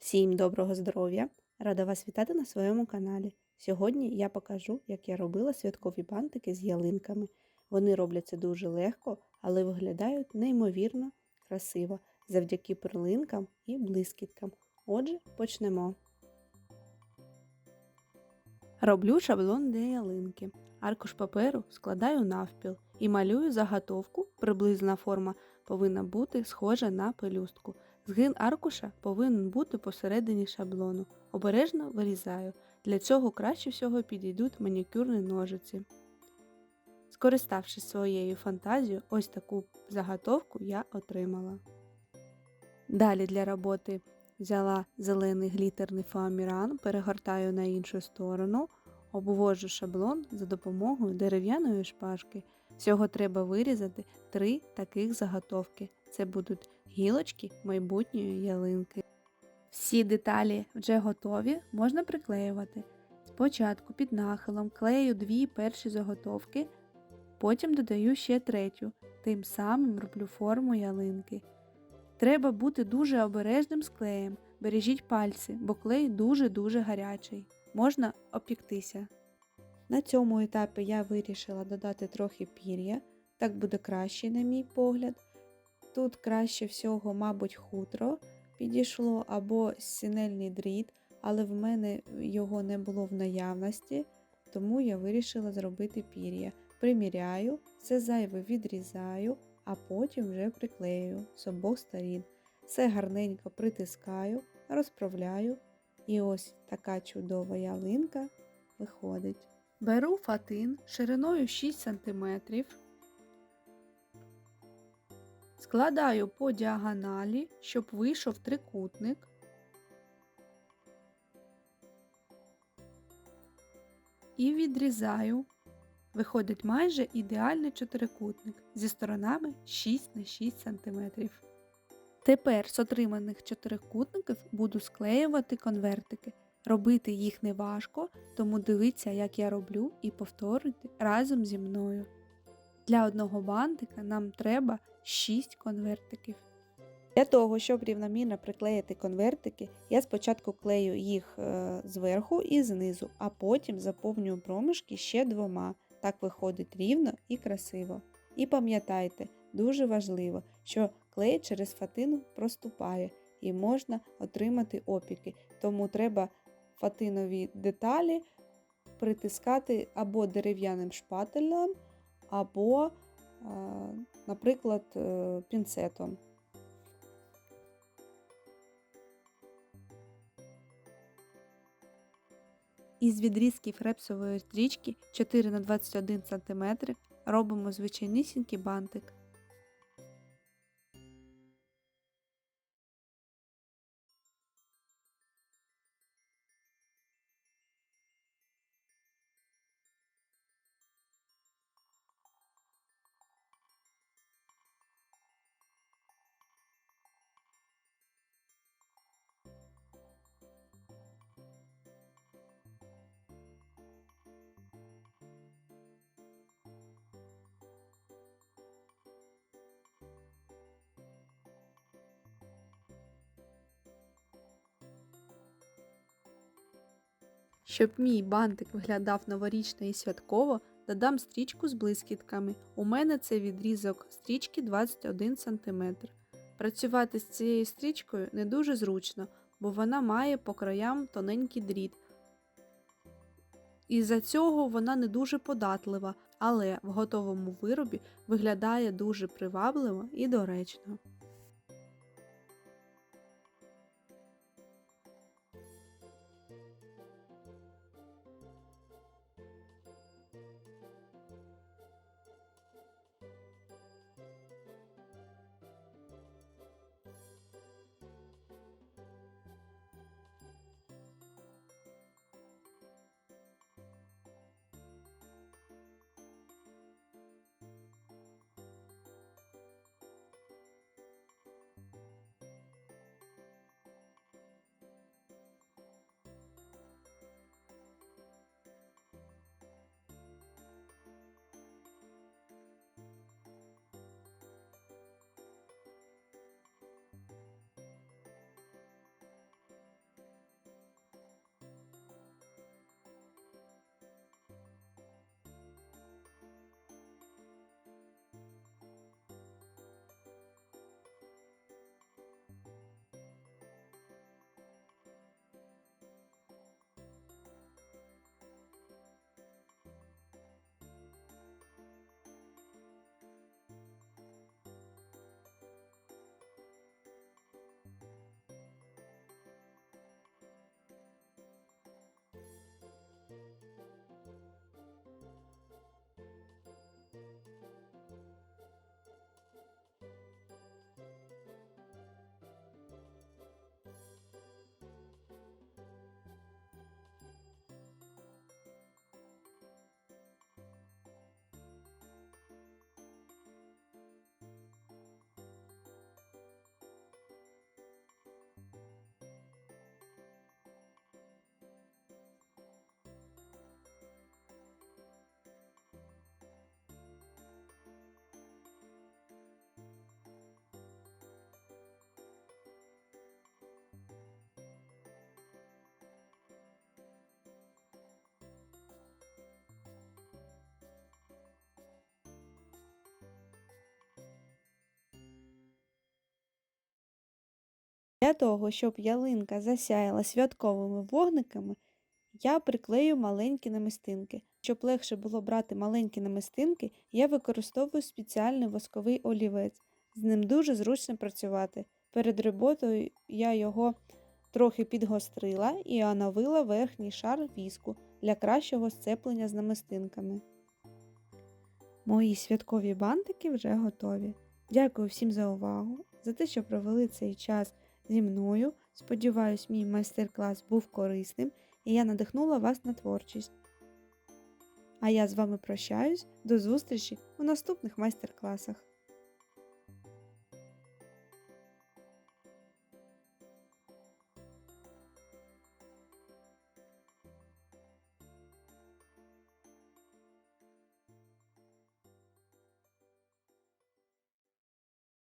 Всім доброго здоров'я! Рада вас вітати на своєму каналі. Сьогодні я покажу, як я робила святкові бантики з ялинками. Вони робляться дуже легко, але виглядають неймовірно красиво завдяки перлинкам і блискіткам. Отже, почнемо. Роблю шаблон для ялинки. Аркуш паперу складаю навпіл і малюю заготовку. Приблизна форма повинна бути схожа на пелюстку. Згин аркуша повинен бути посередині шаблону. Обережно вирізаю. Для цього краще всього підійдуть манікюрні ножиці. Скориставшись своєю фантазією, ось таку заготовку я отримала. Далі для роботи взяла зелений глітерний фоаміран, перегортаю на іншу сторону, обвожу шаблон за допомогою дерев'яної шпажки. Всього треба вирізати три таких заготовки. Це будуть гілочки майбутньої ялинки. Всі деталі вже готові, можна приклеювати. Спочатку під нахилом клею дві перші заготовки, потім додаю ще третю, тим самим роблю форму ялинки. Треба бути дуже обережним з клеєм, бережіть пальці, бо клей дуже-дуже гарячий. Можна опіктися. На цьому етапі я вирішила додати трохи пір'я, так буде краще, на мій погляд. Тут краще всього, мабуть, хутро підійшло або сінельний дріт, але в мене його не було в наявності, тому я вирішила зробити пір'я. Приміряю, все зайве відрізаю, а потім вже приклею з обох сторін. Все гарненько притискаю, розправляю, і ось така чудова ялинка виходить. Беру фатин шириною 6 см, складаю по діагоналі, щоб вийшов трикутник. І відрізаю. Виходить майже ідеальний чотирикутник зі сторонами 6 на 6 см. Тепер з отриманих чотирикутників буду склеювати конвертики. Робити їх не важко, тому дивіться, як я роблю, і повторюйте разом зі мною. Для одного бантика нам треба 6 конвертиків. Для того, щоб рівномірно приклеїти конвертики, я спочатку клею їх е, зверху і знизу, а потім заповнюю проміжки ще двома. Так виходить рівно і красиво. І пам'ятайте, дуже важливо, що клей через фатину проступає і можна отримати опіки, тому треба фатинові деталі притискати або дерев'яним шпателем, або, наприклад, е, пінцетом. Із відрізків репсової стрічки 4 на 21 см робимо звичайнісінький бантик. Щоб мій бантик виглядав новорічно і святково, додам стрічку з блискітками. У мене це відрізок стрічки 21 см. Працювати з цією стрічкою не дуже зручно, бо вона має по краям тоненький дріт. Із-за цього вона не дуже податлива, але в готовому виробі виглядає дуже привабливо і доречно. Для того, щоб ялинка засяяла святковими вогниками, я приклею маленькі намистинки. Щоб легше було брати маленькі намистинки, я використовую спеціальний восковий олівець. З ним дуже зручно працювати. Перед роботою я його трохи підгострила і оновила верхній шар віску для кращого сцеплення з намистинками. Мої святкові бантики вже готові. Дякую всім за увагу, за те, що провели цей час зі мною. Сподіваюсь, мій майстер-клас був корисним і я надихнула вас на творчість. А я з вами прощаюсь до зустрічі у наступних майстер-класах.